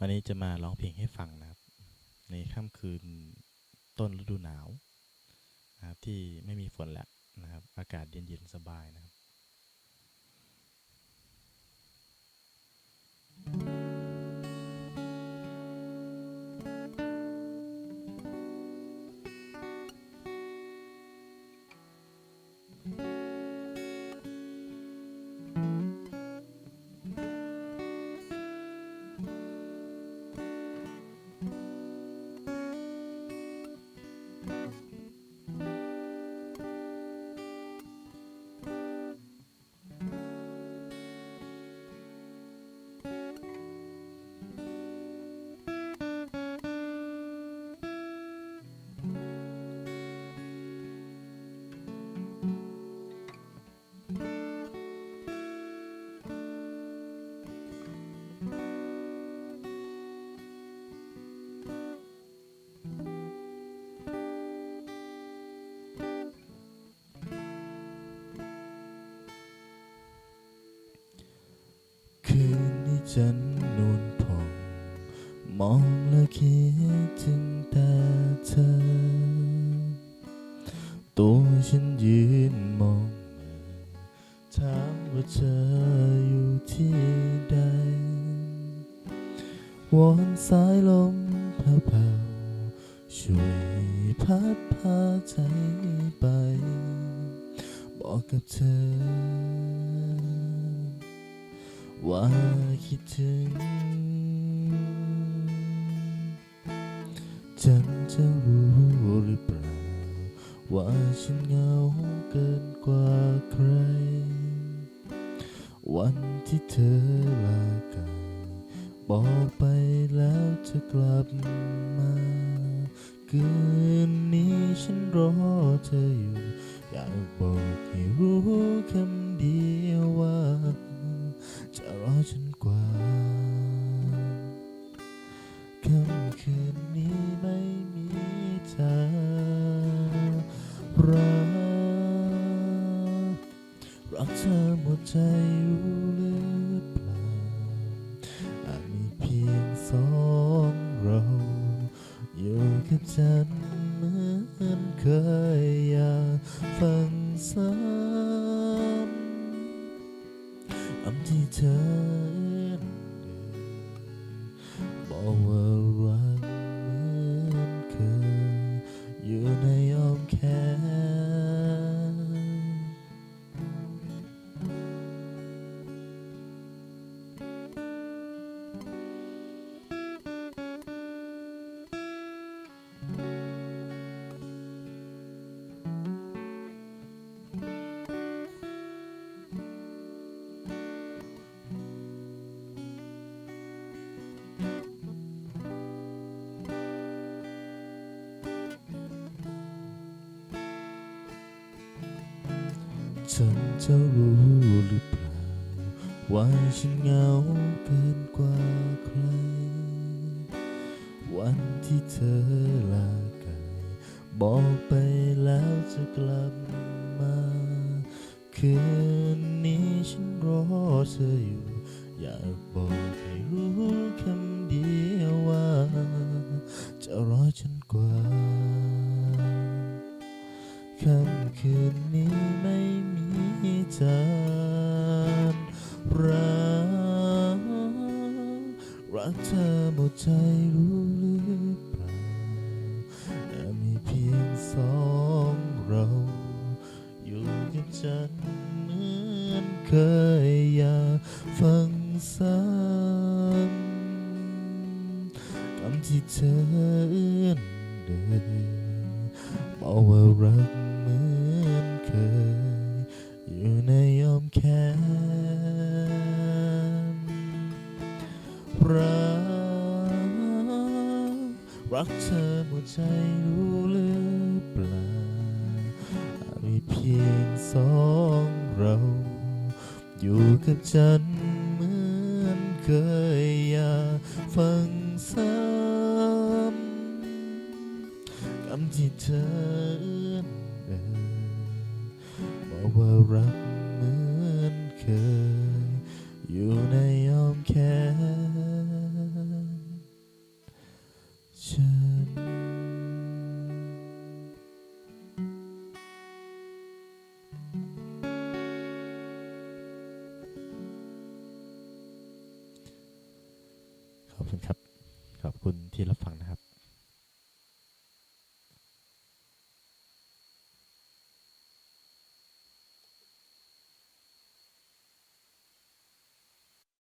วันนี้จะมาร้องเพลงให้ฟังนะครับ ในค่ำคืนต้นฤดูหนาวนะครับที่ไม่มีฝนแล้วนะครับ อากาศเย็นๆสบายนะครับ นี้จันนวลผ่อง มองและคิดถึงแต่เธอ ตัวฉันยืนมองเธอถามว่าเธออยู่ที่ใดวอนสายลมแผ่วๆช่วยพัดพาใจไป บอกกับเธอ ว่าคิดถึงฉันจะรู้หรือเปล่า ว่าฉันเหงาเกินกว่าใคร วันที่เธอลาไกบอกไปแล้วจะกลับมาคืนนี้ฉันรอเธออยู่ อยากบอกให้รู้คำเดียว ฉันเหมือนเคยอยากฟังซ้ำคำที่เธอ ฉันจะรู้หรือเปล่า ว่าฉันเหงาเกินกว่าใคร วันที่เธอลาไกลบอกไปแล้วจะกลับมา คืนนี้ฉันรอเธออยู่ อยากบอกให้รู้คำ จันทร์รักรักเธอหมดใจรู้หรือเปล่าแต่มีเพียงสองเรา อยู่กับฉันเหมือนเคยอย่าฟังซ้ำคำที่เธอเอื้อนเดินบอกว่ารักเหมือน แขนรักรักเธอหมดใจรู้หรือเปล่าอาจมีเพียงสองเรา อยู่กับฉันเหมือนเคยอยากฟังซ้ำคำที่เธอเอ่ยบอกว่ารัก ยอยู่ในยอมแค่ฉันขอบคุณครับ ขอบคุณที่รับฟัง